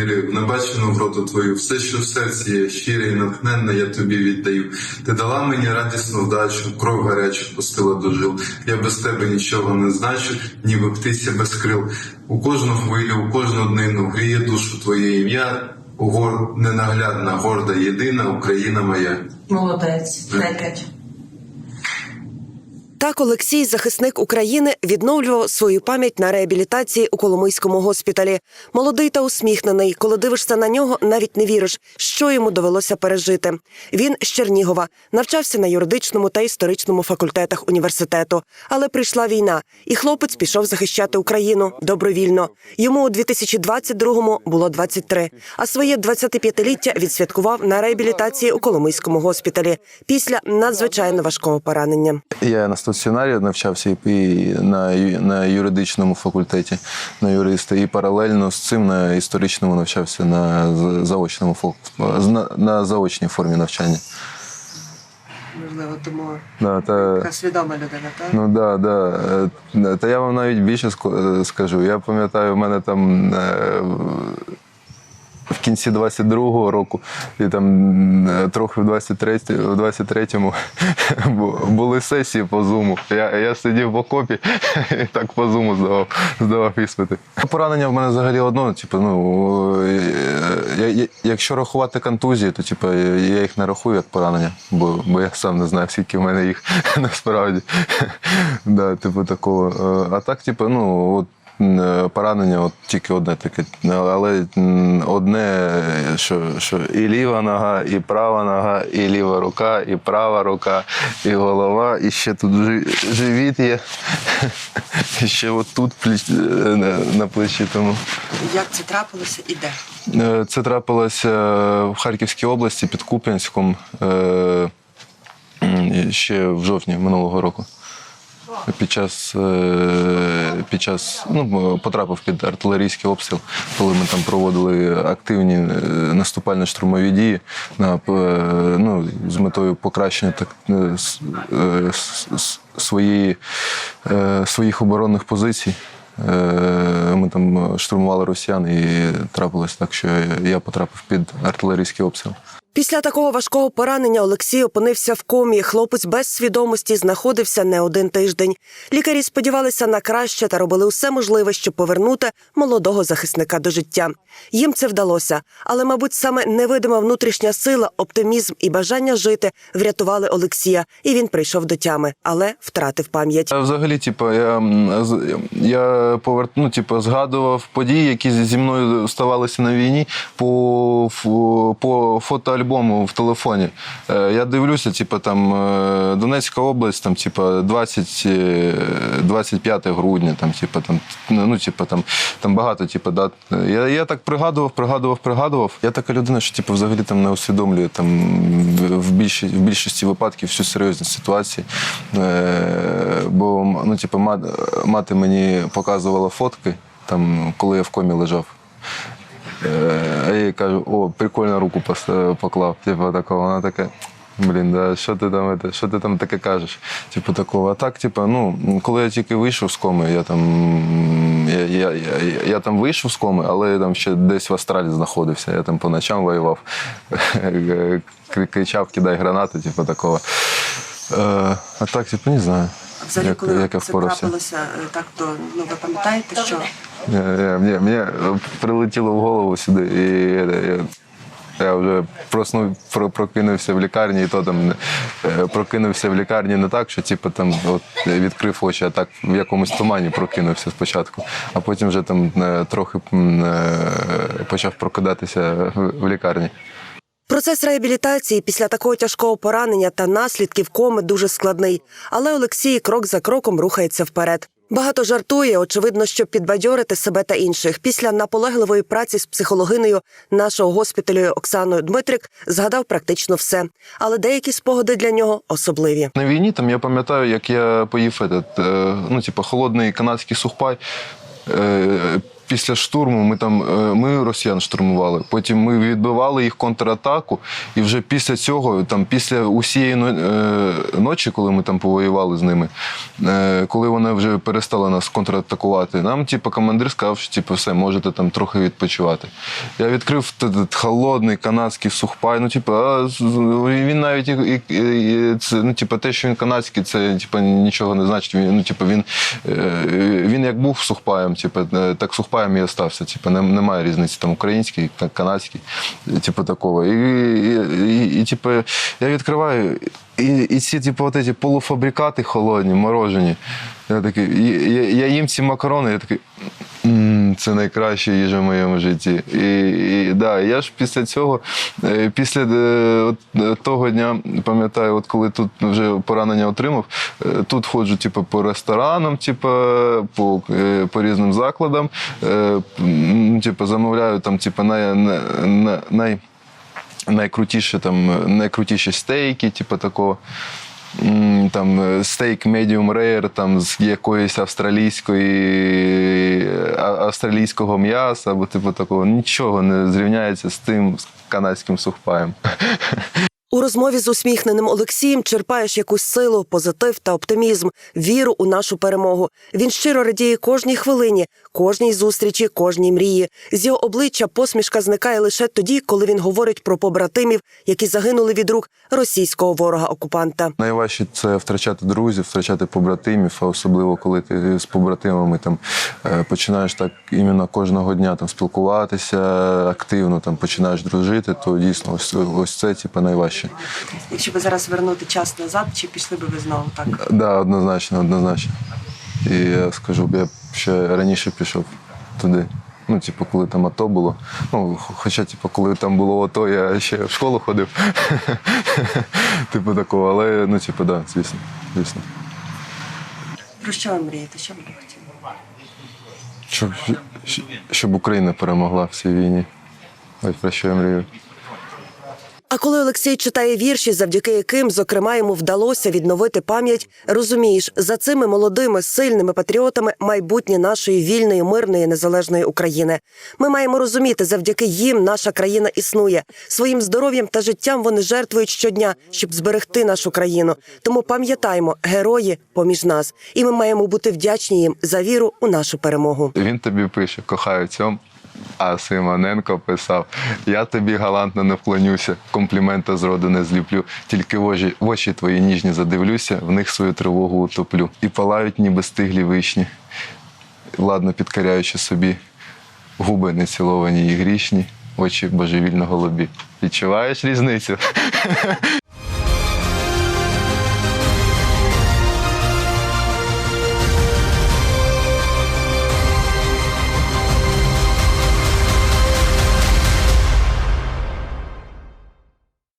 міри, в небачену вроду твою, все, що в серці є, щире і натхненне, я тобі віддаю. Ти дала мені радісну вдачу, кров гарячу пустила до жил. Я без тебе нічого не значу, ніби птиця без крил. У кожну хвилю, у кожну днину гріє душу твоє ім'я. Гор ненаглядна, горда, єдина Україна моя. Молодець. Дай п'ять. Так Олексій, захисник України, відновлював свою пам'ять на реабілітації у Коломийському госпіталі. Молодий та усміхнений. Коли дивишся на нього, навіть не віриш, що йому довелося пережити. Він з Чернігова, навчався на юридичному та історичному факультетах університету. Але прийшла війна, і хлопець пішов захищати Україну добровільно. Йому у 2022-му було 23, а своє 25-ліття відсвяткував на реабілітації у Коломийському госпіталі після надзвичайно важкого поранення. Я на стаціонарі навчався і на, на юридичному факультеті на юриста, і паралельно з цим на історичному навчався на заочному на, на заочній формі навчання. Можливо, тому Да, та, така свідома людина, так? ну да, да. Е, Та я вам навіть більше е, скажу. Я пам'ятаю, у мене там. В кінці 22-го року і там е, трохи в 23 в 23-му були сесії по зуму. Я, я сидів в окопі і так по зуму здавав, здавав іспити. Поранення в мене взагалі одно. Типу, ну е, я, я, якщо рахувати контузії, то типу, я їх не рахую як поранення, бо, бо я сам не знаю, скільки в мене їх насправді. да, типу такого. Е, А так, типу, ну от. М, Поранення от тільки одне таке, але одне, що, що і ліва нога, і права нога, і ліва рука, і права рука, і голова, і ще тут живіт є. І ще от тут е, на, плечі. Тому. Як це трапилося і де? Е, Це трапилося в Харківській області під Куп'янськом е, ще в жовтні минулого року. Під час, е, під час ну, потрапив під артилерійський обстріл, коли ми там проводили активні е, наступально-штурмові дії на, е, ну, з метою покращення так, с- с- с- своєї, е, своїх оборонних позицій. Ми там штурмували росіян і трапилось так, що я потрапив під артилерійський обстріл. Після такого важкого поранення Олексій опинився в комі. Хлопець без свідомості знаходився не один тиждень. Лікарі сподівалися на краще та робили усе можливе, щоб повернути молодого захисника до життя. Їм це вдалося, але, мабуть, саме невидима внутрішня сила, оптимізм і бажання жити врятували Олексія, і він прийшов до тями, але втратив пам'ять. Взагалі, типу, я, з- я повер... ну, типу, згадував події, які зі мною ставалися на війні по, по фотоальбому в телефоні. Е, Я дивлюся, типу, там е, Донецька область, там, типу, 20, е, 25 грудня, там, типу, там, ну, типу, там, там багато типу, дат. Я, я так пригадував, пригадував, пригадував. Я така людина, що типу, взагалі там не усвідомлює там, в, більші, в більшості випадків всю серйозність ситуації. Е, бо ну, типу, мати мені показувала фотки, там, коли я в комі лежав. А я їй кажу, о, прикольно руку поклав. Типу такого. Вона така. Блін, да, що ти там, это, що ти там таке кажеш? Типу такого. А так, типу, ну, коли я тільки вийшов з коми, я там, я, я, я, я там вийшов з коми, але я там ще десь в Австралії знаходився. Я там по ночам воював, кричав, кидай гранати, типу такого. Е, а так, типу, не знаю. Взагалі, як, коли як я це впорався. трапилося, е, так то ну ви пам'ятаєте, що Ні, ні, мені, прилетіло в голову сюди, і я, я, вже проснув, про, прокинувся в лікарні, і то там е, прокинувся в лікарні не так, що типу, там, от, відкрив очі, а так в якомусь тумані прокинувся спочатку, а потім вже там е, трохи е, почав прокидатися в лікарні. Процес реабілітації після такого тяжкого поранення та наслідків коми дуже складний, але Олексій крок за кроком рухається вперед. Багато жартує, очевидно, щоб підбадьорити себе та інших. Після наполегливої праці з психологинею нашого госпіталю Оксаною Дмитрик згадав практично все, але деякі спогади для нього особливі. На війні там я пам'ятаю, як я поїв этот, е, ну, типу, холодний канадський сухпай. Після штурму ми там е, ми росіян штурмували. Потім ми відбивали їх контратаку, і вже після цього, там після усієї е, ночі, коли ми там повоювали з ними, е, коли вони вже перестали нас контратакувати, нам, типу, командир сказав, що типу, все, можете там трохи відпочивати. Я відкрив холодний канадський сухпай. Ну, типу, він навіть і, і, і, це, ну, типу, те, що він канадський, це типу, нічого не значить. Він, ну, типу, він, він як був сухпаєм, типу, так сухпаєм і остався. Типу, не- немає різниці там український, канадський, типу такого. І, і, і, і типу, я відкриваю. І, і ці, типу, от ці полуфабрикати холодні, морожені. Я такий, я, я їм ці макарони, я такий. «М, Це найкраща їжа в моєму житті. І, і да, я ж після цього, е, після е, от, е, того дня, пам'ятаю, от коли тут вже поранення отримав, тут ходжу, типу, по ресторанам, типу, по, по різним закладам, типу, замовляю там, типу, най, най, най, найкрутіші, там, найкрутіші стейки, типу такого. Там е, стейк medium rare, там з якоїсь австралійської австралійського м'яса або типу такого. Нічого не зрівняється з тим канадським сухпаєм. У розмові з усміхненим Олексієм черпаєш якусь силу, позитив та оптимізм, віру у нашу перемогу. Він щиро радіє кожній хвилині, кожній зустрічі, кожній мрії. З його обличчя посмішка зникає лише тоді, коли він говорить про побратимів, які загинули від рук російського ворога-окупанта. Найважче це втрачати друзів, втрачати побратимів, а особливо коли ти з побратимами там е, починаєш так іменно кожного дня там спілкуватися активно, там починаєш дружити, то дійсно ось, ось це типу, найважче. Якщо би зараз вернути час назад, чи пішли би ви знову так? Да, однозначно, однозначно. І я скажу, я б ще раніше пішов туди. Ну, типу, коли там АТО було. Ну, хоча, типу, коли там було АТО, я ще в школу ходив. типу такого, але ну, типу, да, звісно, звісно. Про що ви мрієте? Що ви б хотіли? Щоб, щоб Україна перемогла в цій війні. Ось про що я мрію. А коли Олексій читає вірші, завдяки яким, зокрема, йому вдалося відновити пам'ять, розумієш, за цими молодими сильними патріотами майбутнє нашої вільної, мирної, незалежної України. Ми маємо розуміти, завдяки їм наша країна існує. Своїм здоров'ям та життям вони жертвують щодня, щоб зберегти нашу країну. Тому пам'ятаймо, герої поміж нас, і ми маємо бути вдячні їм за віру у нашу перемогу. Він тобі пише, кохаю цьому. А Симоненко писав: Я тобі галантно не вклонюся, комплімента зроду не зліплю, тільки в очі, в очі твої ніжні задивлюся, в них свою тривогу утоплю. І палають, ніби стиглі вишні, ладно підкоряючи собі, губи неціловані і грішні, очі божевільно голубі. Відчуваєш різницю?